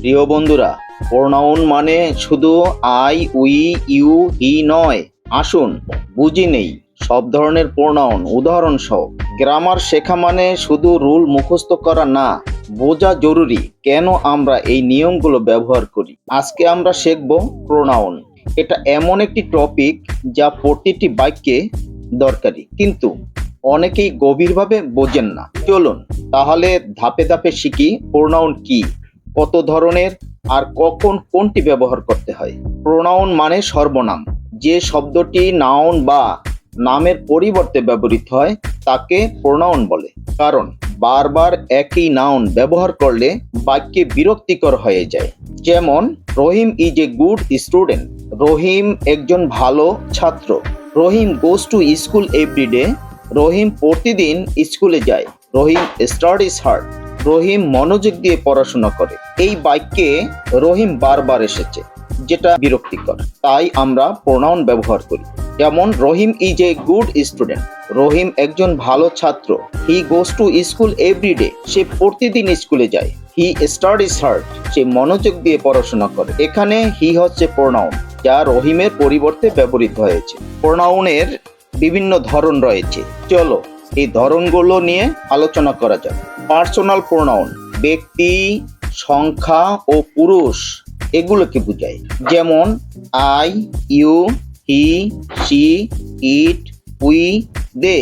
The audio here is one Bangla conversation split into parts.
প্রিয় বন্ধুরা, প্রোনাউন মানে শুধু আই, উই, ইউ, হি নয়। আসুন, বুঝি নেই, সব ধরনের প্রোনাউন উদাহরণ সহ গ্রামার শেখা মানে শুধু রুল মুখস্থ করা না, বোঝা জরুরি কেন আমরা এই নিয়মগুলো ব্যবহার করি। আজকে আমরা শিখব প্রোনাউন। এটা এমন একটি টপিক যা প্রতিটি বাক্যে দরকারি, কিন্তু অনেকেই গভীরভাবে বোঝেন না। চলুন, তাহলে ধাপে ধাপে শিখি প্রোনাউন কি। কত ধরনের আর কখন কোনটি ব্যবহার করতে হয়। প্রোনাউন মানে সর্বনাম। যে শব্দটি নাউন বা নামের পরিবর্তে ব্যবহৃত হয়, তাকে প্রোনাউন বলে। কারণ বারবার একই নাউন ব্যবহার করলে বাক্যে বিরক্তিকর হয়ে যায়। যেমন, Rahim is a good student Rahim একজন ভালো ছাত্র। Rahim goes to school every day Rahim প্রতিদিন স্কুলে যায়। রহিম স্টাডিজ হার্ড রহিম মনোযোগ দিয়ে পড়াশোনা করে। এই বাক্যে রহিম বারবার এসেছে, যেটা বিরক্তিকর। তাই আমরা প্রোনাউন ব্যবহার করি। যেমন Rahim is a good student Rahim একজন ভালো ছাত্র। He goes to school every day সে প্রতিদিন স্কুলে যায়। হি স্টাডিজ হার্ড সে মনোযোগ দিয়ে পড়াশোনা করে। এখানে হি হচ্ছে প্রোনাউন যা রহিমের পরিবর্তে ব্যবহৃত হয়েছে। প্রোনাউনের বিভিন্ন ধরন রয়েছে। চলো এই ধরনগুলো নিয়ে আলোচনা করা যাক। পার্সোনাল প্রোনাউন ব্যক্তি, সংখ্যা ও পুরুষ, এগুলোকে বোঝায় যেমন I you he she it we they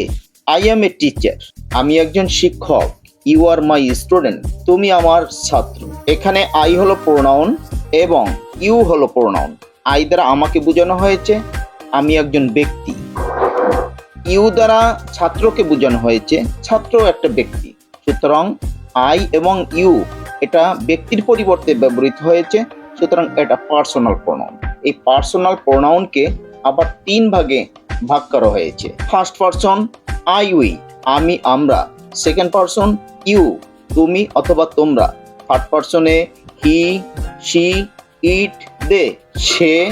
I am a teacher আমি একজন শিক্ষক। ইউ আর মাই স্টুডেন্ট তুমি আমার ছাত্র। এখানে আই হলো প্রোনাউন এবং ইউ হলো প্রোনাউন আই দ্বারা আমাকে বোঝানো হয়েছে, আমি একজন ব্যক্তি। ইউ দ্বারা ছাত্রকে বোঝানো হয়েছে ছাত্র একটা ব্যক্তি। সুতরাং আই এবং ইউ, এটা ব্যক্তির পরিবর্তে ব্যবহৃত হয়েছে, সুতরাং এটা পার্সোনাল প্রোনাউন। এই পার্সোনাল প্রোনাউনকে আবার তিন ভাগে ভাগ করা হয়েছে। ফার্স্ট পারসন, আই উই, আমি, আমরা। সেকেন্ড পারসন, ইউ, তুমি অথবা তোমরা। থার্ড পারসনে, হি সি ইট, দে, সে,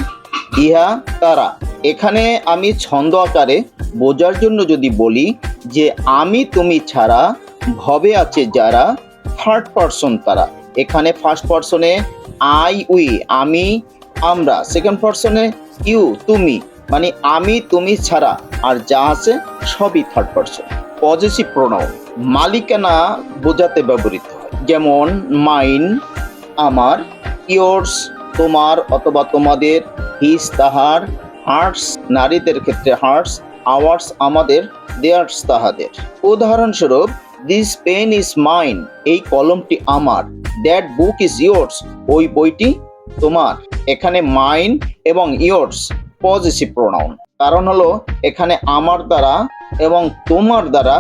ইহা, তারা। এখানে আমি ছন্দ আকারে বোঝার জন্য যদি বলি যে আমি তুমি ছাড়া, ভবে আছে যারা থার্ড পারসন তারা। এখানে ফার্স্ট পারসনে আই উই আমি, আমরা। সেকেন্ড পারসনে ইউ তুমি। মানে আমি, তুমি ছাড়া। আর যা আছে সবই থার্ড পারসন পজিটিভ প্রোনাউন মালিকানা বোঝাতে ব্যবহৃত হয়। যেমন মাইন আমার ইয়োর্স তোমার অথবা তোমাদের হিস তাহার হার্টস নারীদের ক্ষেত্রে হার্টস আওয়ার্স আমাদের দেয়ার্স তাহাদের। উদাহরণস্বরূপ দিস পেন ইজ মাইন এই কলমটি আমার দ্যাট বুক ইজ ইয়োর্স ওই বইটি তোমার। এখানে মাইন এবং ইয়োর্স পজিটিভ প্রোনাউন কারণ হলো, এখানে আমার দ্বারা এবং তোমার দ্বারা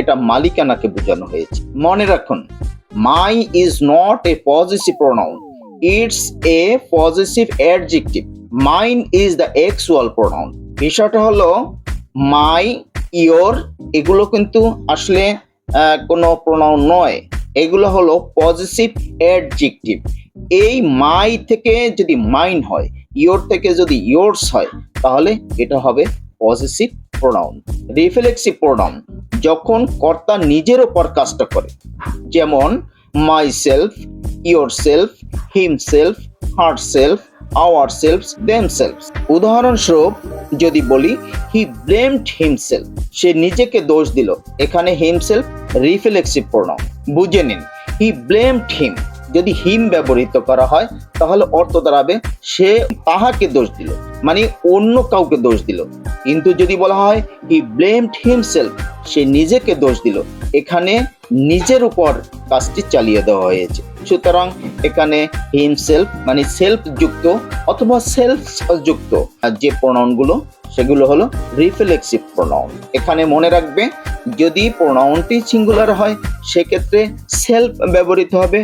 এটা মালিকানাকে বোঝানো হয়েছে। মনে রাখুন my is not a positive pronoun it's a positive adjective mine is the actual pronoun বিষয়টা হলো মাই ইয়োর এগুলো কিন্তু আসলে কোনো প্রোনাউন নয়। এগুলো হলো পজিটিভ অ্যাডজেক্টিভ এই মাই থেকে যদি মাইন হয় ইয়োর থেকে যদি ইয়োর্স হয়, তাহলে এটা হবে পজিটিভ প্রোনাউন রিফ্লেক্সিভ প্রোনাউন যখন কর্তা নিজের ওপর কাজটা করে, যেমন myself yourself himself herself ourself themself উদাহরণস্বরূপ, যদি বলি হি ব্লেমড হিমসেলফ সে নিজেকে দোষ দিল। এখানে হিমসেলফ রিফ্লেক্সিভ প্রোনাউন বুঝে নিন হি ব্লেমড হিম যদি হিম ব্যবহৃত করা হয়, তাহলে অর্থ দাঁড়াবে, সে তাহাকে দোষ দিল মানে অন্য কাউকে দোষ দিল। কিন্তু যদি বলা হয় হি ব্লেমড হিমসেলফ সে নিজেকে দোষ দিল, এখানে নিজের উপর কাজটি চালিয়ে দেওয়া হয়েছে। সুতরাং এখানে হিমসেলফ মানে সেলফ যুক্ত অথবা সেলফ যুক্ত। যে প্রোনাউনগুলো সেগুলো হলো রিফ্লেক্সিভ প্রোনাউন এখানে মনে রাখবে, যদি প্রোনাউনটি সিঙ্গুলার হয়, সেক্ষেত্রে সেলফ ব্যবহৃত হবে।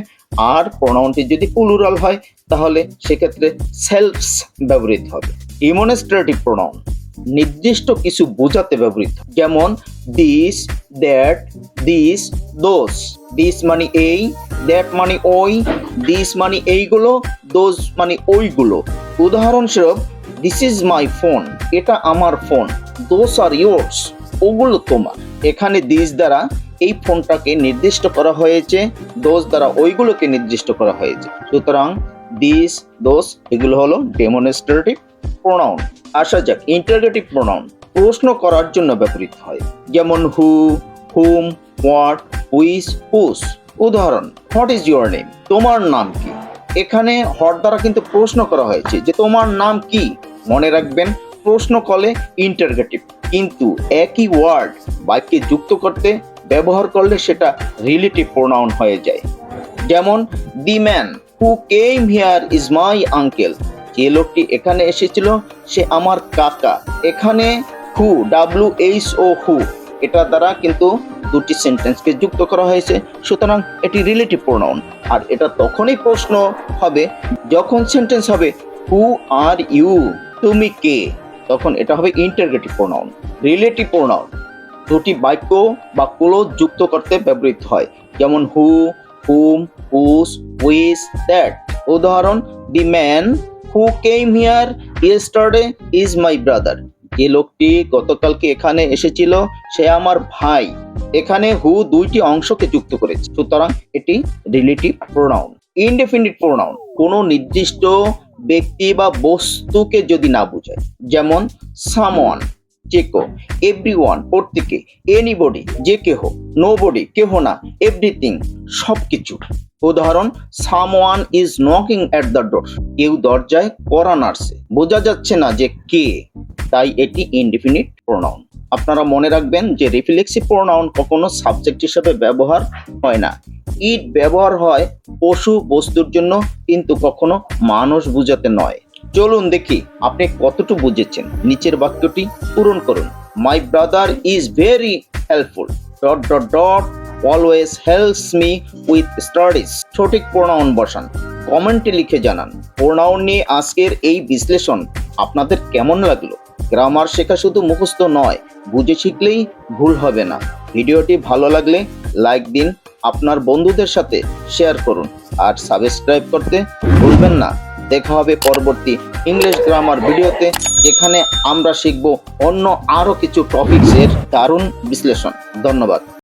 আর প্রোনাউনটি যদি প্লুরাল হয়, তাহলে সেক্ষেত্রে সেলফস ব্যবহৃত হবে। ইমোনেস্ট্রেটিভ প্রোনাউন নির্দিষ্ট কিছু বোঝাতে ব্যবহৃত। যেমন this that this those this মানে এই দ্যাট মানে ওই দিস মানে এইগুলো দোজ মানে ওইগুলো। উদাহরণস্বরূপ দিস ইজ মাই ফোন এটা আমার ফোন দোস আর ইয়োর্স ওগুলো তোমার। এখানে দিস দ্বারা এই ফোনটাকে নির্দিষ্ট করা হয়েছে দোষ দ্বারা ওইগুলোকে নির্দিষ্ট করা হয়েছে। সুতরাং দিস দোষ এগুলো হলো ডেমনস্ট্রেটিভ প্রোনাউন আসা যাক ইন্টারগেটিভ প্রোনাউন প্রশ্ন করার জন্য ব্যবহৃত হয়। যেমন হু হুম হোয়াট হুইস হুস উদাহরণ হোয়াট ইজ ইউর নেম তোমার নাম কি? এখানে হট দ্বারা কিন্তু প্রশ্ন করা হয়েছে যে তোমার নাম কি? মনে রাখবেন, প্রশ্ন কলে ইন্টারগেটিভ কিন্তু একই ওয়ার্ড বাক্যে যুক্ত করতে, ব্যবহার করলে সেটা রিলেটিভ প্রোনাউন হয়ে যায়। যেমন the man who came here is my uncle যে লোকটি এখানে এসেছিল, সে আমার কাকা। এখানে হু ডাব্লিউ এইচ ও হু এটা দ্বারা কিন্তু দুটি সেন্টেন্সকে যুক্ত করা হয়েছে। সুতরাং এটি রিলেটিভ প্রোনাউন আর এটা তখনই প্রশ্ন হবে যখন সেন্টেন্স হবে হু আর ইউ তুমি কে? তখন এটা হবে ইন্টারগেটিভ প্রোনাউন রিলেটিভ প্রোনাউন দুটি বাক্য বা ক্লোজ যুক্ত করতে ব্যবহৃত হয়। যেমন হু হুম হুস উইস দ্যাট উদাহরণ the man who came here yesterday is my brother যে লোকটি গতকালকে এখানে এসেছিল, সে আমার ভাই। এখানে হু দুইটি অংশকে যুক্ত করেছে। সুতরাং এটি রিলেটিভ প্রোনাউন ইনডেফিনিট প্রোনাউন কোনো নির্দিষ্ট ব্যক্তি বা বস্তুকে যদি না বোঝায়, যেমন সামওয়ান যে এভরি ওয়ান প্রত্যেকে এনিবডি যে কেহ নো বডি কেহ না এভরিথিং সবকিছু। উদাহরণ someone is knocking at the door কেউ দরজায় করা নাড়ছে। বোঝা যাচ্ছে না যে কে। তাই এটি ইনডিফিনিট প্রোনাউন আপনারা মনে রাখবেন যে রিফ্লেক্সিভ প্রোনাউন কখনো সাবজেক্ট হিসেবে ব্যবহার হয় না। ইট ব্যবহার হয় পশু বস্তুর জন্য, কিন্তু কখনো মানুষ বুঝাতে নয়। চলুন দেখি আপনি কতটুকু বুঝেছেন। নিচের বাক্যটি পূরণ করুন। My brother is very helpful dot dot dot always helps me with studies সঠিক প্রোনাউন বসান। কমেন্টে লিখে জানান। প্রোনাউন নিয়ে আজকের এই বিশ্লেষণ আপনাদের কেমন লাগল? গ্রামার শেখা শুধু মুখস্থ নয়, বুঝে শিখলেই ভুল হবে না। ভিডিওটি ভালো লাগলে লাইক দিন, আপনার বন্ধুদের সাথে শেয়ার করুন আর সাবস্ক্রাইব করতে ভুলবেন না। দেখা হবে পরবর্তী ইংলিশ গ্রামার ভিডিওতে যেখানে আমরা শিখব অন্য আরও কিছু টপিকসের দারুণ বিশ্লেষণ। ধন্যবাদ।